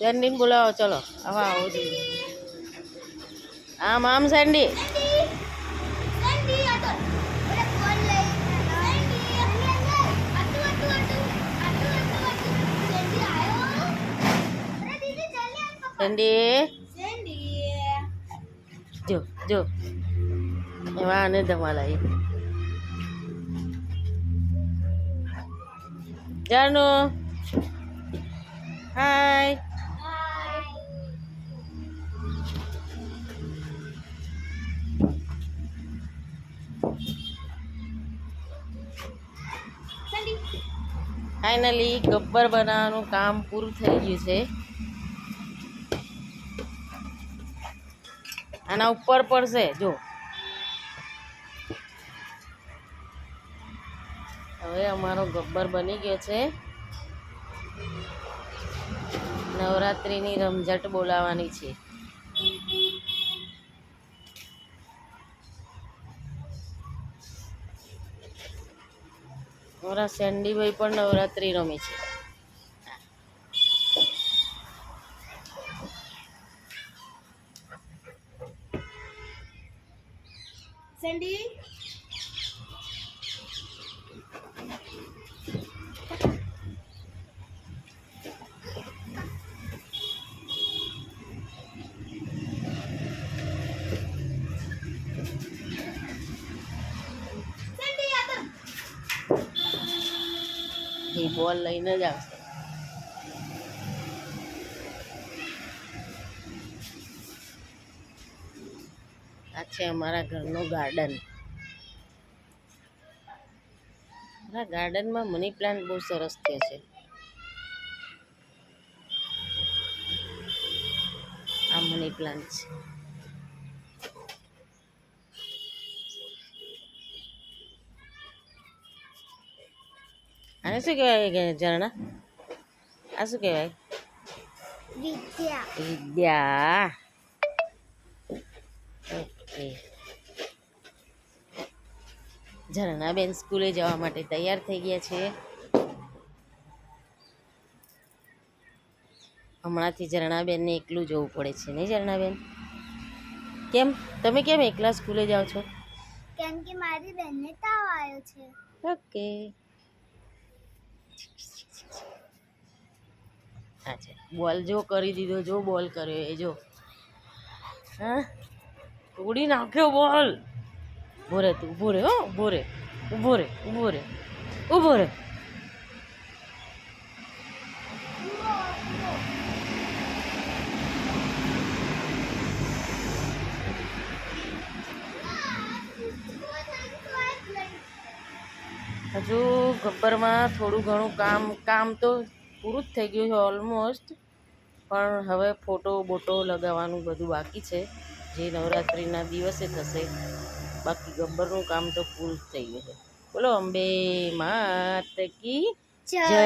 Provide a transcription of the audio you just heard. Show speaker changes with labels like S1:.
S1: સેન્ડીને બોલાવો, ચલો. આવા આવો જોઈએ. આમ આમ સેન્ડી સેન્ડી જો જો. એવા આને ધમાલાઈ જાનુ. હાય ફાઇનલી ગબ્બર બનાવવાનું કામ પૂરું થઈ ગયું છે. આના ઉપર પડશે, જો. હવે અમારો ગબ્બર બની ગયો છે. નવરાત્રિની રમઝટ બોલાવાની છે. અમારા સેન્ડીભાઈ પણ નવરાત્રિ રમે છે.
S2: સેન્ડી
S1: એ બોલ લઈને જ આવશે. આ છે અમારા ઘરનું ગાર્ડન અમારા ગાર્ડનમાં મની પ્લાન્ટ બહુ સરસ થયો છે. આ મની પ્લાન્ટ છે. આને શું કહેવાય કે ઝરણા? આ શું કહેવાય?
S2: વિદ્યા.
S1: વિદ્યા. ઓકે. ઝરણાબેન સ્કૂલે જવા માટે તૈયાર થઈ ગયા છે. હમણાંથી ઝરણાબેનને એકલું જવું પડે છે નહીં ઝરણાબેન? કેમ? તમે કેમ એકલા સ્કૂલે જાઓ છો?
S2: કેમ કે મારી બેનને તાવ આવ્યો છે.
S1: ઓકે. બોલ જો કરી દીધો, જો બોલ કર્યો એ જો. હા? તોડી નાખ્યો બોલ. ઊભો રે તું ઊભો રે હો ઊભો રે ઊભો રે ઊભો રે ઊભો રે. હજુ ગબ્બરમાં થોડું ઘણું કામ કામ તો પૂરું જ થઈ ગયું છે ઓલમોસ્ટ પણ હવે ફોટો બોટો લગાવવાનું બધું બાકી છે. જે નવરાત્રિના દિવસે થશે બાકી ગબ્બરનું કામ તો પૂરું જ થઈ ગયું છે. બોલો અંબે માત કી જય.